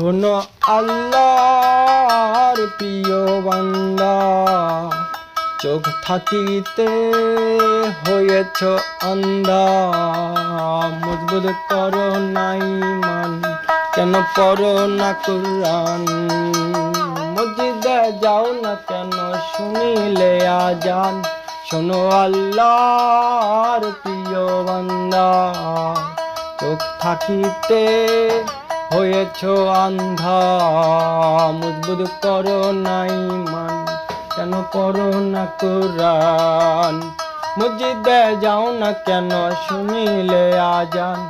শোনো আল্লাহর প্রিয় বান্দা, চোখ থাকিতে হয়েছ আন্দা। মজবুত করো নাই মান কেন পড়ো না কুরআন? মসজিদে যাও না কেন শুনিলে আজান? শোনো আল্লাহর প্রিয় বান্দা, চোখ থাকিতে হয়েছ আন্ধা মজবুত করো নাই মান, কেন পড়ো না কোরআন? মসজিদে যাও না কেন শুনিলে আজান?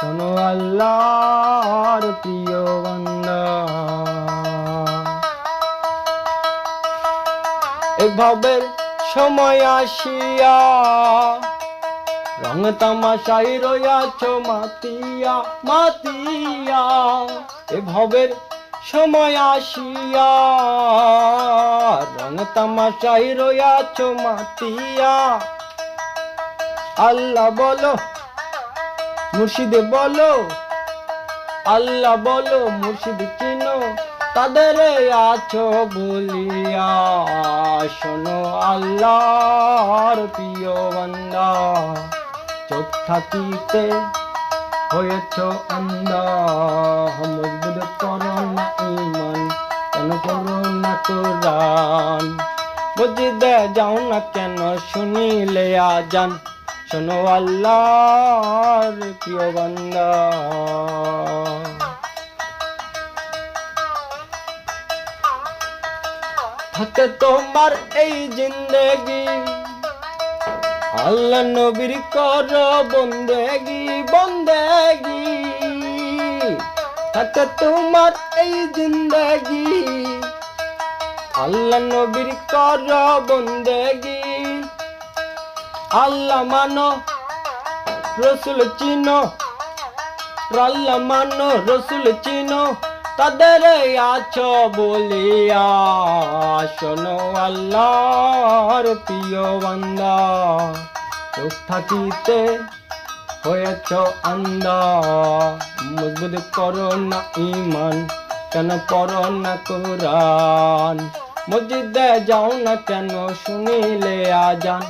শোনো আল্লাহর প্রিয় বান্দা। এভাবে সময় আসিয়া রং তামাশাই রয়াছ মাতিয়া মাতিয়া, এ ভবের সময় আসিয়া। রং তামাশাই রয়াছ মাতিয়া। আল্লাহ বলো, মুর্শিদে বলো, আল্লাহ বলো, মুর্শিদ চিনো, তাদের আছো বলিয়া। শোনো আল্লাহর প্রিয় বান্দা। চোখ থাকিতে হয়েছ আন্দা মজবুত করো ইমান, কেন করো না কোরআন? যাও না কেন, শুনিলে আজান। শোনো আল্লাহর প্রিয় বান্দা। থাকে তোমার এই জিন্দেগি আল্লাহ নবীর কর বন্দেগি বন্দেগি। থাকে তোমার এই জিন্দেগি। আল্লাহ নবীর কর বন্দেগি। আল্লাহ মানো, রসুল চিনো। আল্লাহ মানো, রসুল চিনো। তাদের আছো বলিয়া, শোনো আল্লাহর প্রিয় বান্দা চোখ থাকিতে হয়েছ আন্দা। মজবুত করো না ইমান কেন পড়ো না কোরআন? মসজিদে যাও না কেন শুনিলে আজান?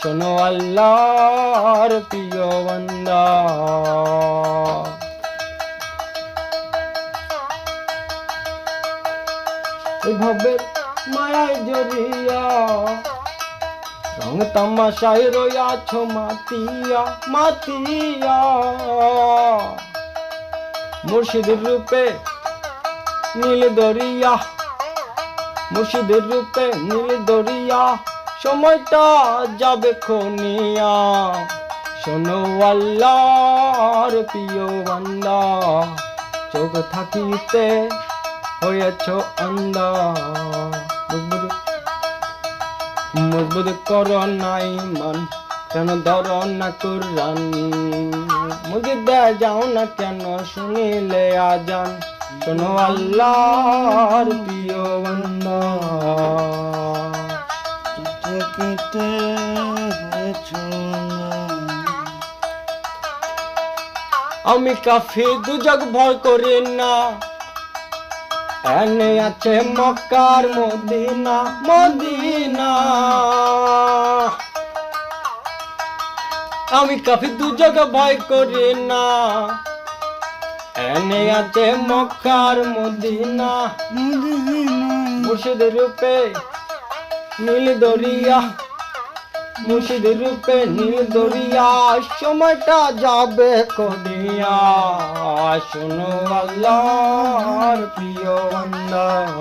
শোনো আল্লাহর প্রিয় বান্দা। এভাবে মায়ায় জড়িয়া। রং তামাশায় রয়াছ মাতিয়া মাতিয়া। মুর্শিদের রূপে নীল দরিয়া মুর্শিদের রূপে নীল দরিয়া, সময়টা যাবে খনিয়া। শোনো আল্লাহর প্রিয় বান্দা, চোখ থাকিতে হয়েছ আন্দা মজবুত কর নাই মান কেন ধর না কোরআন মসজিদে যাও না কেন শুনিলে আজান? শোনো আল্লাহর প্রিয় বান্দা কেটে আমি কাফি দুজগ ভয় করি না। এনে আছে মক্কার মদিনা মদিনা। আমি কাফি দুজগ ভয় করি না। এনে আছে মক্কার মদিনা মুর্শিদ রূপে নীল দরিয়া মুর্শিদ রূপে নীল দরিয়া, সময়টা যাবে কদিয়া। শুনো আল্লাহর প্রিয় আল্লাহ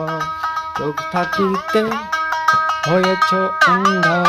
চোখ থাকিতে হয়েছ অন্ধা।